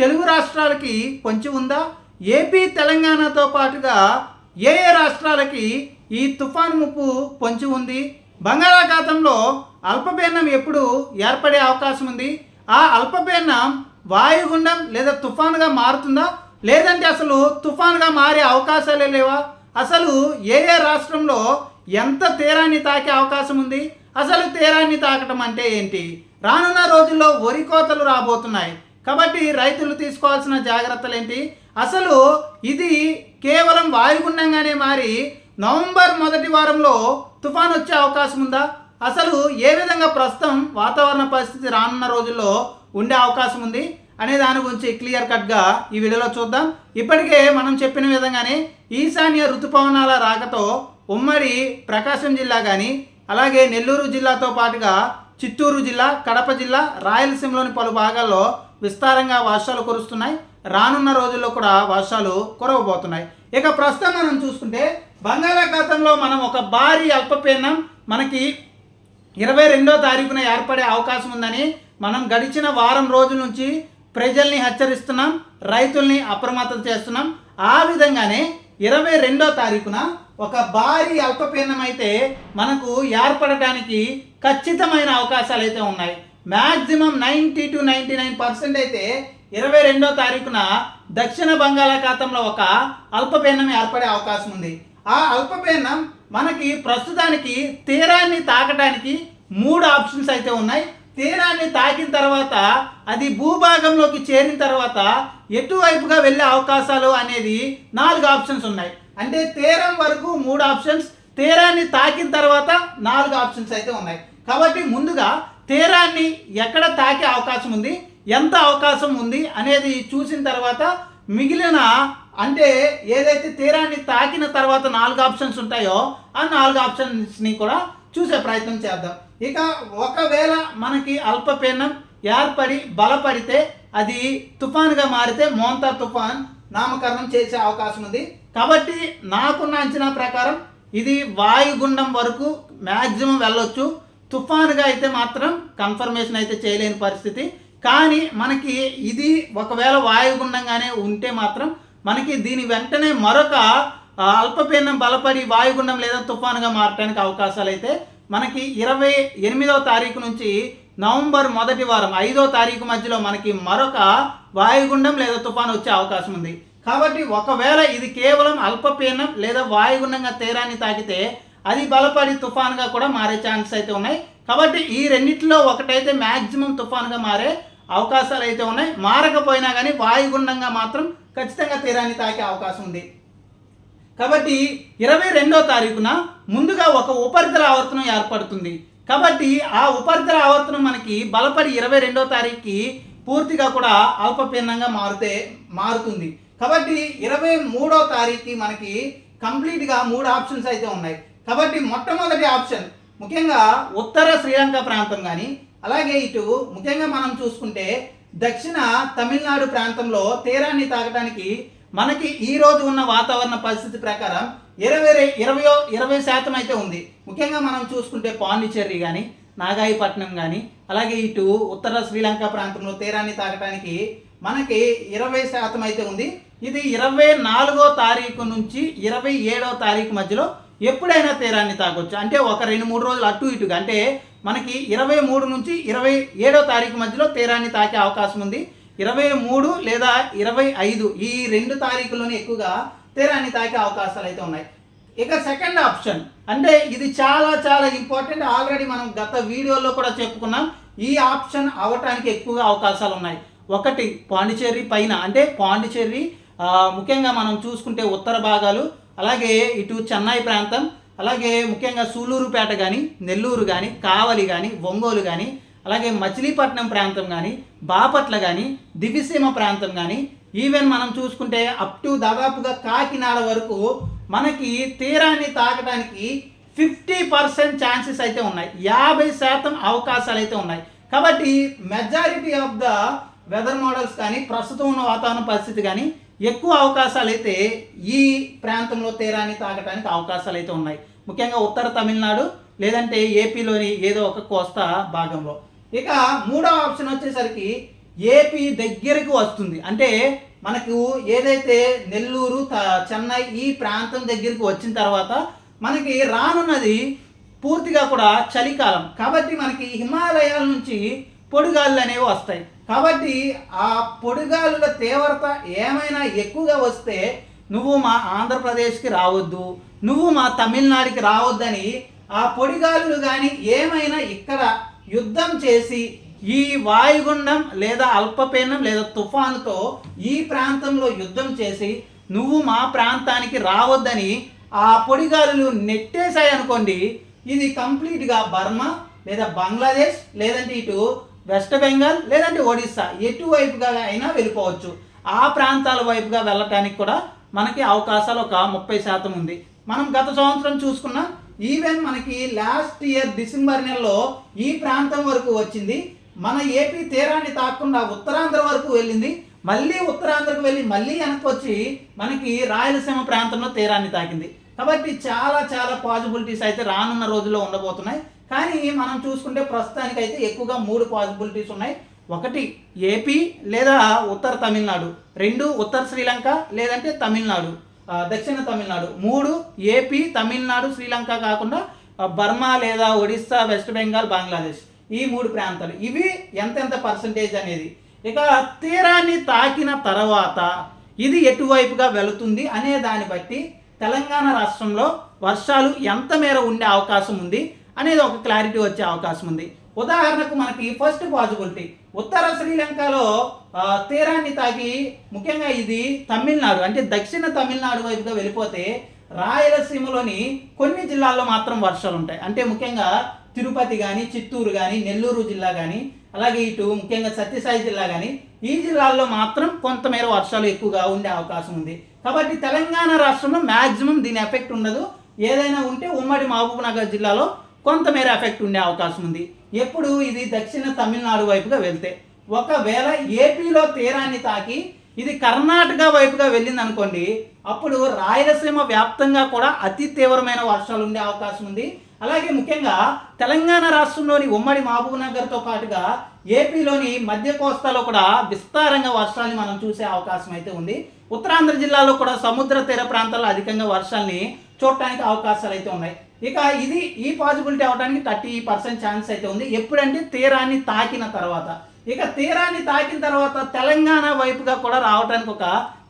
తెలుగు రాష్ట్రాలకి పొంచి ఉందా? ఏపీ తెలంగాణతో పాటుగా ఏ ఏ రాష్ట్రాలకి ఈ తుఫాన్ ముప్పు పొంచి ఉంది? బంగాళాఖాతంలో అల్పపీడనం ఎప్పుడు ఏర్పడే అవకాశం ఉంది? ఆ అల్పపీడనం వాయుగుండం లేదా తుఫాన్గా మారుతుందా? లేదంటే అసలు తుఫాన్గా మారే అవకాశాలే లేవా? అసలు ఏ ఏ రాష్ట్రంలో ఎంత తీరాన్ని తాకే అవకాశం ఉంది? అసలు తీరాన్ని తాకటం అంటే ఏంటి? రానున్న రోజుల్లో వరి కోతలు రాబోతున్నాయి. కాబట్టి రైతులు తీసుకోవాల్సిన జాగ్రత్తలు ఏంటి అసలు ఇది కేవలం వాయుగుండంగానే మారి నవంబర్ మొదటి వారంలో తుఫాన్ వచ్చే అవకాశం ఉందా? అసలు ఏ విధంగా ప్రస్తుతం వాతావరణ పరిస్థితి రానున్న రోజుల్లో ఉండే అవకాశం ఉంది? అనే దాని గురించి క్లియర్ కట్గా ఈ వీడియోలో చూద్దాం. ఇప్పటికే మనం చెప్పిన విధంగానే ఈశాన్య ఋతుపవనాల రాకతో ఉమ్మడి ప్రకాశం జిల్లా కానీ అలాగే నెల్లూరు జిల్లాతో పాటుగా చిత్తూరు జిల్లా కడప జిల్లా రాయలసీమలోని పలు భాగాల్లో విస్తారంగా వర్షాలు కురుస్తున్నాయి. రానున్న రోజుల్లో కూడా వర్షాలు కురవబోతున్నాయి. ఇక ప్రస్తుతం మనం చూసుకుంటే బంగాళాఖాతంలో మనం ఒక భారీ అల్పపీడనం మనకి ఇరవై రెండో తారీఖున ఏర్పడే అవకాశం ఉందని మనం గడిచిన వారం రోజుల నుంచి ప్రజల్ని హెచ్చరిస్తున్నాం రైతుల్ని అప్రమత్తం చేస్తున్నాం. ఆ విధంగానే ఇరవై రెండో తారీఖున ఒక భారీ అల్పపీడనం అయితే మనకు ఏర్పడటానికి ఖచ్చితమైన అవకాశాలు అయితే ఉన్నాయి. Maximum ninety two ninety nine percent అయితే ఇరవై రెండో తారీఖున దక్షిణ బంగాళాఖాతంలో ఒక అల్పపీడనం ఏర్పడే అవకాశం ఉంది. ఆ అల్పపీడనం మనకి ప్రస్తుతానికి తీరాన్ని తాకడానికి మూడు ఆప్షన్స్ అయితే ఉన్నాయి. తీరాన్ని తాకిన తర్వాత అది భూభాగంలోకి చేరిన తర్వాత ఎటువైపుగా వెళ్ళే అవకాశాలు అనేది నాలుగు ఆప్షన్స్ ఉన్నాయి. అంటే తీరం వరకు మూడు ఆప్షన్స్ తీరాన్ని తాకిన తర్వాత నాలుగు ఆప్షన్స్ అయితే ఉన్నాయి. కాబట్టి ముందుగా తీరాన్ని ఎక్కడ తాకే అవకాశం ఉంది? ఎంత అవకాశం ఉంది అనేది చూసిన తర్వాత మిగిలిన అంటే ఏదైతే తీరాన్ని తాకిన తర్వాత నాలుగు ఆప్షన్స్ ఉంటాయో ఆ నాలుగు ఆప్షన్స్ని కూడా చూసే ప్రయత్నం చేద్దాం. ఇక ఒకవేళ మనకి అల్పపీడనం ఏర్పడి బలపడితే అది తుఫాన్గా మారితే మోంతా తుఫాన్ నామకరణం చేసే అవకాశం ఉంది. కాబట్టి నాకున్న అంచనా ప్రకారం ఇది వాయుగుండం వరకు మ్యాక్సిమం వెళ్ళొచ్చు. తుఫానుగా అయితే మాత్రం కన్ఫర్మేషన్ అయితే చేయలేని పరిస్థితి. కానీ మనకి ఇది ఒకవేళ వాయుగుండంగానే ఉంటే మాత్రం మనకి దీని వెంటనే మరొక అల్పపీడనం బలపడి వాయుగుండం లేదా తుఫానుగా మారడానికి అవకాశాలు అయితే మనకి ఇరవై ఎనిమిదవ తారీఖు నుంచి నవంబర్ మొదటి వారం ఐదో తారీఖు మధ్యలో మనకి మరొక వాయుగుండం లేదా తుఫాను వచ్చే అవకాశం ఉంది. కాబట్టి ఒకవేళ ఇది కేవలం అల్పపీడనం లేదా వాయుగుండంగా తీరాన్ని తాకితే అది బలపడి తుఫాన్గా కూడా మారే ఛాన్సెస్ అయితే ఉన్నాయి. కాబట్టి ఈ రెండింటిలో ఒకటైతే మ్యాక్సిమం తుఫాన్గా మారే అవకాశాలు అయితే ఉన్నాయి. మారకపోయినా కానీ వాయుగుండంగా మాత్రం ఖచ్చితంగా తీరాన్ని తాకే అవకాశం ఉంది. కాబట్టి ఇరవై రెండో తారీఖున ముందుగా ఒక ఉపరితల ఆవర్తనం ఏర్పడుతుంది. కాబట్టి ఆ ఉపరితల ఆవర్తనం మనకి బలపడి ఇరవై రెండో తారీఖుకి పూర్తిగా కూడా అల్పపీన్నంగా మారితే మారుతుంది. కాబట్టి ఇరవై మూడో తారీఖుకి మనకి కంప్లీట్గా మూడు ఆప్షన్స్ అయితే ఉన్నాయి. కాబట్టి మొట్టమొదటి ఆప్షన్ ముఖ్యంగా ఉత్తర శ్రీలంక ప్రాంతం కానీ అలాగే ఇటు ముఖ్యంగా మనం చూసుకుంటే దక్షిణ తమిళనాడు ప్రాంతంలో తీరాన్ని తాకడానికి మనకి ఈ రోజు ఉన్న వాతావరణ పరిస్థితి ప్రకారం ఇరవై ఇరవై ఇరవయో ఇరవై శాతం అయితే ఉంది. ముఖ్యంగా మనం చూసుకుంటే పాండిచ్చేరి కానీ నాగాయిపట్నం కానీ అలాగే ఇటు ఉత్తర శ్రీలంక ప్రాంతంలో తీరాన్ని తాకడానికి మనకి ఇరవై శాతం అయితే ఉంది. ఇది ఇరవై నాలుగో తారీఖు నుంచి ఇరవై ఏడో తారీఖు మధ్యలో ఎప్పుడైనా తీరాన్ని తాకొచ్చు. అంటే ఒక రెండు మూడు రోజులు అటు ఇటుగా. అంటే మనకి ఇరవై మూడు నుంచి ఇరవై ఏడో తారీఖు మధ్యలో తీరాన్ని తాకే అవకాశం ఉంది. ఇరవై మూడు లేదా ఇరవై ఐదు ఈ రెండు తారీఖులోనే ఎక్కువగా తీరాన్ని తాకే అవకాశాలు అయితే ఉన్నాయి. ఇక సెకండ్ ఆప్షన్ అంటే ఇది చాలా చాలా ఇంపార్టెంట్ ఆల్రెడీ మనం గత వీడియోలో కూడా చెప్పుకున్నాం. ఈ ఆప్షన్ అవటానికి ఎక్కువగా అవకాశాలు ఉన్నాయి. ఒకటి పాండిచేరి పైన. అంటే పాండిచేరి ముఖ్యంగా మనం చూసుకుంటే ఉత్తర భాగాలు అలాగే ఇటు చెన్నై ప్రాంతం అలాగే ముఖ్యంగా సూలూరుపేట కానీ నెల్లూరు కానీ కావలి కానీ ఒంగోలు కానీ అలాగే మచిలీపట్నం ప్రాంతం కానీ బాపట్ల కానీ దివిసీమ ప్రాంతం కానీ ఈవెన్ మనం చూసుకుంటే అప్ టు దాదాపుగా కాకినాడ వరకు మనకి తీరాన్ని తాకడానికి ఫిఫ్టీ పర్సెంట్ ఛాన్సెస్ అయితే ఉన్నాయి. యాభై శాతం అవకాశాలు అయితే ఉన్నాయి. కాబట్టి majority of the weather models కానీ ప్రస్తుతం ఉన్న వాతావరణ పరిస్థితి కానీ ఎక్కువ అవకాశాలు అయితే ఈ ప్రాంతంలో తీరాన్ని తాగడానికి అవకాశాలు అయితే ఉన్నాయి. ముఖ్యంగా ఉత్తర తమిళనాడు లేదంటే ఏపీలోని ఏదో ఒక కోస్తా భాగంలో. ఇక మూడవ ఆప్షన్ వచ్చేసరికి ఏపీ దగ్గరకు వస్తుంది. అంటే మనకు ఏదైతే నెల్లూరు త- చెన్నై ఈ ప్రాంతం దగ్గరికి వచ్చిన తర్వాత మనకి రానున్నది పూర్తిగా కూడా చలికాలం. కాబట్టి మనకి హిమాలయాల నుంచి పొడిగాళ్ళు అనేవి వస్తాయి. కాబట్టి ఆ పొడిగాలుల తీవ్రత ఏమైనా ఎక్కువగా వస్తే నువ్వు మా ఆంధ్రప్రదేశ్కి రావద్దు నువ్వు మా తమిళనాడుకి రావద్దని ఆ పొడిగాలులు కానీ ఏమైనా ఇక్కడ యుద్ధం చేసి ఈ వాయుగుండం లేదా అల్పపీడనం లేదా తుఫాన్తో ఈ ప్రాంతంలో యుద్ధం చేసి నువ్వు మా ప్రాంతానికి రావద్దని ఆ పొడిగాలులు నెట్టేశాయి అనుకోండి ఇది కంప్లీట్గా బర్మా లేదా బంగ్లాదేశ్ లేదంటే ఇటు వెస్ట్ బెంగాల్ లేదంటే ఒడిస్సా ఎటువైపుగా అయినా వెళ్ళిపోవచ్చు. ఆ ప్రాంతాల వైపుగా వెళ్ళటానికి కూడా మనకి అవకాశాలు ఒక ముప్పై శాతం ఉంది. మనం గత సంవత్సరం చూసుకున్న ఈవెన్ మనకి లాస్ట్ ఇయర్ డిసెంబర్ నెలలో ఈ ప్రాంతం వరకు వచ్చింది. మన ఏపీ తీరాన్ని తాకుండా ఉత్తరాంధ్ర వరకు వెళ్ళింది. మళ్ళీ ఉత్తరాంధ్రకు వెళ్ళి మళ్ళీ వెనక్కి వచ్చి మనకి రాయలసీమ ప్రాంతంలో తీరాన్ని తాకింది. కాబట్టి చాలా చాలా పాజిబిలిటీస్ అయితే రానున్న రోజుల్లో ఉండబోతున్నాయి. కానీ మనం చూసుకుంటే ప్రస్తుతానికి అయితే ఎక్కువగా మూడు పాసిబిలిటీస్ ఉన్నాయి. ఒకటి ఏపీ లేదా ఉత్తర తమిళనాడు. రెండు ఉత్తర శ్రీలంక లేదంటే తమిళనాడు. దక్షిణ తమిళనాడు. మూడు ఏపీ తమిళనాడు శ్రీలంక కాకుండా బర్మా లేదా ఒడిస్సా వెస్ట్ బెంగాల్ బంగ్లాదేశ్. ఈ మూడు ప్రాంతాలు. ఇవి ఎంతెంత పర్సంటేజ్ అనేది? ఇక తీరాన్ని తాకిన తర్వాత ఇది ఎటువైపుగా వెళుతుంది అనే దాన్ని బట్టి తెలంగాణ రాష్ట్రంలో వర్షాలు ఎంత మేర ఉండే అవకాశం ఉంది? అనేది ఒక క్లారిటీ వచ్చే అవకాశం ఉంది. ఉదాహరణకు మనకి ఫస్ట్ పాజిబిలిటీ ఉత్తర శ్రీలంకలో తీరాన్ని తాకి ముఖ్యంగా ఇది తమిళనాడు అంటే దక్షిణ తమిళనాడు వైపుగా వెళ్ళిపోతే రాయలసీమలోని కొన్ని జిల్లాల్లో మాత్రం వర్షాలు ఉంటాయి. అంటే ముఖ్యంగా తిరుపతి కానీ చిత్తూరు కానీ నెల్లూరు జిల్లా కానీ అలాగే ఇటు ముఖ్యంగా సత్యసాయి జిల్లా కానీ ఈ జిల్లాల్లో మాత్రం కొంతమేర వర్షాలు ఎక్కువగా ఉండే అవకాశం ఉంది. కాబట్టి తెలంగాణ రాష్ట్రంలో మ్యాక్సిమం దీని ఎఫెక్ట్ ఉండదు. ఏదైనా ఉంటే ఉమ్మడి మహబూబ్ నగర్ జిల్లాలో కొంతమేర ఎఫెక్ట్ ఉండే అవకాశం ఉంది. ఎప్పుడు ఇది దక్షిణ తమిళనాడు వైపుగా వెళ్తే ఒకవేళ ఏపీలో తీరాన్ని తాకి ఇది కర్ణాటక వైపుగా వెళ్ళింది అనుకోండి అప్పుడు రాయలసీమ వ్యాప్తంగా కూడా అతి తీవ్రమైన వర్షాలు ఉండే అవకాశం ఉంది. అలాగే ముఖ్యంగా తెలంగాణ రాష్ట్రంలోని ఉమ్మడి మహబూబ్ నగర్తో పాటుగా ఏపీలోని మధ్య కోస్తాలో కూడా విస్తారంగా వర్షాన్ని మనం చూసే అవకాశం అయితే ఉంది. ఉత్తరాంధ్ర జిల్లాలో కూడా సముద్ర తీర ప్రాంతాల్లో అధికంగా వర్షాల్ని చూడటానికి అవకాశాలు అయితే ఉన్నాయి. ఇక ఇది ఈ పాసిబిలిటీ అవడానికి థర్టీ పర్సెంట్ ఛాన్స్ అయితే ఉంది. ఎప్పుడంటే తీరాన్ని తాకిన తర్వాత. ఇక తీరాన్ని తాకిన తర్వాత తెలంగాణ వైపుగా కూడా రావడానికి ఒక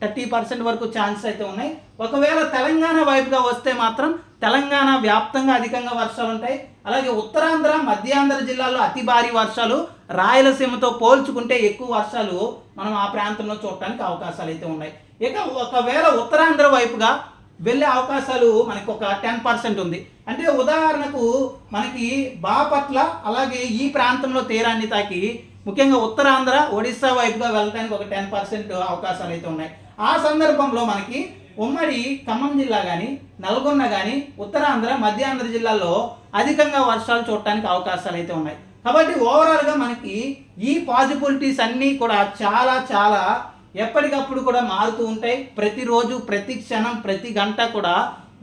థర్టీ పర్సెంట్ వరకు ఛాన్స్ అయితే ఉన్నాయి. ఒకవేళ తెలంగాణ వైపుగా వస్తే మాత్రం తెలంగాణ వ్యాప్తంగా అధికంగా వర్షాలు ఉంటాయి. అలాగే ఉత్తరాంధ్ర మధ్యాంధ్ర జిల్లాల్లో అతి భారీ వర్షాలు రాయలసీమతో పోల్చుకుంటే ఎక్కువ వర్షాలు మనం ఆ ప్రాంతంలో చూడటానికి అవకాశాలు అయితే ఉన్నాయి. ఇక ఒకవేళ ఉత్తరాంధ్ర వైపుగా వెళ్ళే అవకాశాలు మనకు ఒక టెన్ పర్సెంట్ ఉంది. అంటే ఉదాహరణకు మనకి బాపట్ల అలాగే ఈ ప్రాంతంలో తీరాన్ని తాకి ముఖ్యంగా ఉత్తరాంధ్ర ఒడిస్సా వైపుగా వెళ్ళడానికి ఒక టెన్ పర్సెంట్ అవకాశాలు అయితే ఉన్నాయి. ఆ సందర్భంలో మనకి ఉమ్మడి ఖమ్మం జిల్లా కానీ నల్గొండ కానీ ఉత్తరాంధ్ర మధ్యాంధ్ర జిల్లాల్లో అధికంగా వర్షాలు చూడటానికి అవకాశాలు అయితే ఉన్నాయి. కాబట్టి ఓవరాల్గా మనకి ఈ పాజిబిలిటీస్ అన్నీ కూడా చాలా చాలా ఎప్పటికప్పుడు కూడా మారుతూ ఉంటాయి. ప్రతిరోజు ప్రతి క్షణం ప్రతి గంట కూడా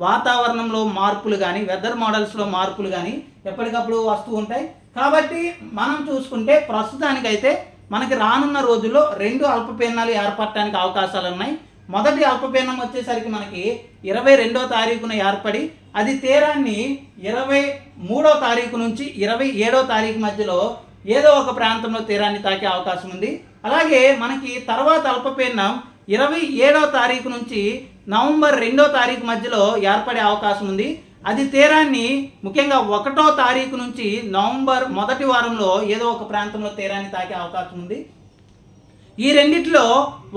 వాతావరణంలో మార్పులు కానీ వెదర్ మోడల్స్లో మార్పులు కానీ ఎప్పటికప్పుడు వస్తూ ఉంటాయి. కాబట్టి మనం చూసుకుంటే ప్రస్తుతానికైతే మనకి రానున్న రోజుల్లో రెండు అల్పపీడనాలు ఏర్పడటానికి అవకాశాలు ఉన్నాయి. మొదటి అల్పపీడనం వచ్చేసరికి మనకి ఇరవై రెండో తారీఖున ఏర్పడి అది తీరాన్ని ఇరవై మూడో తారీఖు నుంచి ఇరవై ఏడో తారీఖు మధ్యలో ఏదో ఒక ప్రాంతంలో తీరాన్ని తాకే అవకాశం ఉంది. అలాగే మనకి తర్వాత అల్పపీడనం ఇరవై ఏడో తారీఖు నుంచి నవంబర్ రెండో తారీఖు మధ్యలో ఏర్పడే అవకాశం ఉంది. అది తీరాన్ని ముఖ్యంగా ఒకటో తారీఖు నుంచి నవంబర్ మొదటి వారంలో ఏదో ఒక ప్రాంతంలో తీరాన్ని తాకే అవకాశం ఉంది. ఈ రెండిట్లో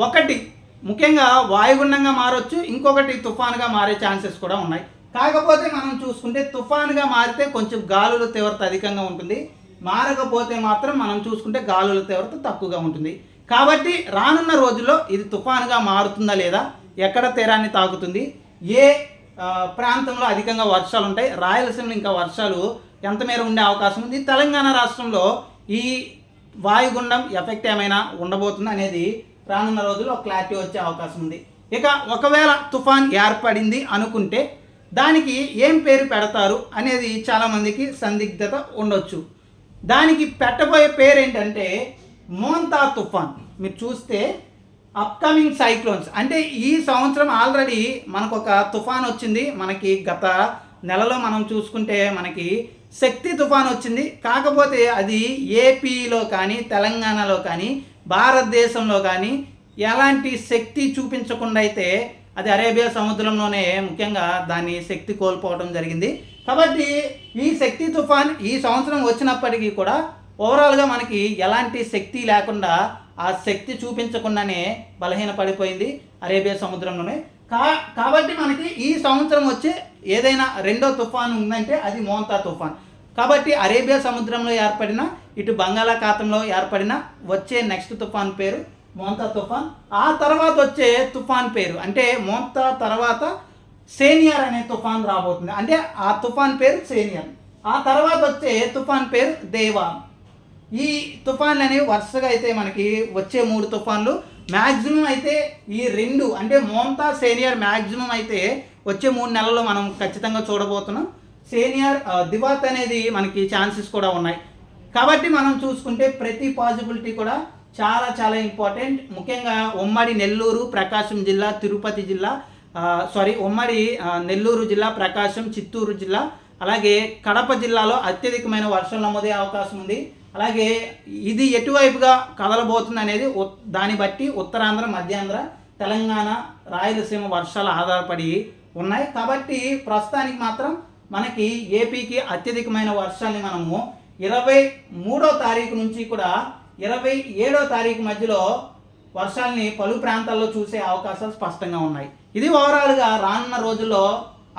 ఒకటి ముఖ్యంగా వాయుగుండంగా మారొచ్చు ఇంకొకటి తుఫానుగా మారే ఛాన్సెస్ కూడా ఉన్నాయి. కాకపోతే మనం చూసుకుంటే తుఫానుగా మారితే కొంచెం గాలుల తీవ్రత అధికంగా ఉంటుంది. మారకపోతే మాత్రం మనం చూసుకుంటే గాలుల తీవ్రత తక్కువగా ఉంటుంది. కాబట్టి రానున్న రోజుల్లో ఇది తుఫానుగా మారుతుందా లేదా? ఎక్కడ తీరాన్ని తాకుతుంది? ఏ ప్రాంతంలో అధికంగా వర్షాలు ఉంటాయి రాయలసీమలో ఇంకా వర్షాలు ఎంత మేర ఉండే అవకాశం ఉంది? తెలంగాణ రాష్ట్రంలో ఈ వాయుగుండం ఎఫెక్ట్ ఏమైనా ఉండబోతుంది అనేది రానున్న రోజుల్లో క్లారిటీ వచ్చే అవకాశం ఉంది. ఇక ఒకవేళ తుఫాన్ ఏర్పడింది అనుకుంటే దానికి ఏం పేరు పెడతారు అనేది చాలామందికి సందిగ్ధత ఉండొచ్చు. దానికి పెట్టబోయే పేరు ఏంటంటే మోంతా తుఫాన్. మీరు చూస్తే అప్కమింగ్ సైక్లోన్స్ అంటే ఈ సంవత్సరం ఆల్రెడీ మనకు ఒక తుఫాన్ వచ్చింది. మనకి గత నెలలో మనం చూసుకుంటే మనకి శక్తి తుఫాన్ వచ్చింది. కాకపోతే అది ఏపీలో కానీ తెలంగాణలో కానీ భారతదేశంలో కానీ ఎలాంటి శక్తి చూపించకుండా అయితే అది అరేబియా సముద్రంలోనే ముఖ్యంగా దాని శక్తి కోల్పోవడం జరిగింది. కాబట్టి ఈ శక్తి తుఫాన్ ఈ సంవత్సరం వచ్చినప్పటికీ కూడా ఓవరాల్గా మనకి ఎలాంటి శక్తి లేకుండా ఆ శక్తి చూపించకుండానే బలహీన పడిపోయింది అరేబియా సముద్రంలోనే. కా కాబట్టి మనకి ఈ సంవత్సరం వచ్చే ఏదైనా రెండో తుఫాన్ ఉందంటే అది మోంతా తుఫాన్. కాబట్టి అరేబియా సముద్రంలో ఏర్పడిన ఇటు బంగాళాఖాతంలో ఏర్పడిన వచ్చే నెక్స్ట్ తుఫాన్ పేరు మోంతా తుఫాన్ ఆ తర్వాత వచ్చే తుఫాన్ పేరు. అంటే మోంతా తర్వాత సేనియర్ అనే తుఫాన్ రాబోతుంది. అంటే ఆ తుఫాన్ పేరు సేనియర్. ఆ తర్వాత వచ్చే తుఫాన్ పేరు దేవా. ఈ తుఫాన్లు అనేవి వరుసగా అయితే మనకి వచ్చే మూడు తుఫాన్లు. మ్యాక్సిమం అయితే ఈ రెండు అంటే మోంతా సీనియర్ మ్యాక్సిమం అయితే వచ్చే మూడు నెలల్లో మనం ఖచ్చితంగా చూడబోతున్నాం. సీనియర్ దివాత్ అనేది మనకి ఛాన్సెస్ కూడా ఉన్నాయి. కాబట్టి మనం చూసుకుంటే ప్రతి పాసిబిలిటీ కూడా చాలా చాలా ఇంపార్టెంట్ ముఖ్యంగా ఉమ్మడి నెల్లూరు ప్రకాశం జిల్లా తిరుపతి జిల్లా సారీ ఉమ్మడి నెల్లూరు జిల్లా ప్రకాశం చిత్తూరు జిల్లా అలాగే కడప జిల్లాలో అత్యధికమైన వర్షం నమోదయ్యే అవకాశం ఉంది. అలాగే ఇది ఎటువైపుగా కదలబోతుంది అనేది ఉత్- దాన్ని బట్టి ఉత్తరాంధ్ర మధ్యాంధ్ర తెలంగాణ రాయలసీమ వర్షాలు ఆధారపడి ఉన్నాయి. కాబట్టి ప్రస్తుతానికి మాత్రం మనకి ఏపీకి అత్యధికమైన వర్షాన్ని మనము ఇరవై మూడో తారీఖు నుంచి కూడా ఇరవై ఏడో తారీఖు మధ్యలో వర్షాలని పలు ప్రాంతాల్లో చూసే అవకాశాలు స్పష్టంగా ఉన్నాయి. ఇది ఓవరాల్గా రానున్న రోజుల్లో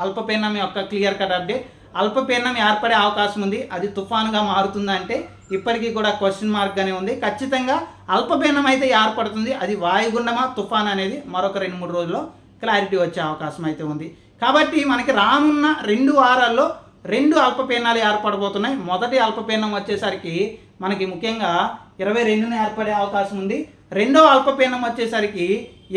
అల్పపీడనం యొక్క క్లియర్ కట్ అప్డేట్. అల్పపీడనం ఏర్పడే అవకాశం ఉంది. అది తుఫానుగా మారుతుందంటే ఇప్పటికీ కూడా క్వశ్చన్ మార్క్గానే ఉంది. ఖచ్చితంగా అల్పపీడనం అయితే ఏర్పడుతుంది. అది వాయుగుండమా తుఫాన్ అనేది మరొక రెండు మూడు రోజుల్లో క్లారిటీ వచ్చే అవకాశం అయితే ఉంది. కాబట్టి మనకి రానున్న రెండు వారాల్లో రెండు అల్పపీనాలు ఏర్పడబోతున్నాయి. మొదటి అల్పపీనం వచ్చేసరికి మనకి ముఖ్యంగా ఇరవై రెండున ఏర్పడే అవకాశం ఉంది. రెండో అల్పపీనం వచ్చేసరికి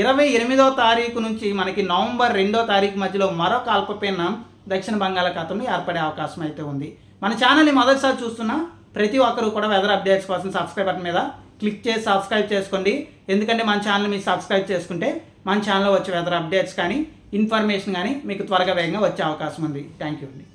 ఇరవై ఎనిమిదో తారీఖు నుంచి మనకి నవంబర్ రెండో తారీఖు మధ్యలో మరొక అల్పపీనం దక్షిణ బంగాళాఖాతంలో ఏర్పడే అవకాశం అయితే ఉంది. మన ఛానల్ని మొదటిసారి చూస్తున్న ప్రతి ఒక్కరూ కూడా వెదర్ అప్డేట్స్ కోసం సబ్స్క్రైబ్ బటన్ మీద క్లిక్ చేసి సబ్స్క్రైబ్ చేసుకోండి. ఎందుకంటే మన ఛానల్ మీరు సబ్స్క్రైబ్ చేసుకుంటే మన ఛానల్లో వచ్చే వెదర్ అప్డేట్స్ కానీ ఇన్ఫర్మేషన్ కానీ మీకు త్వరగా వేగంగా వచ్చే అవకాశం ఉంది. థ్యాంక్ యూ అండి.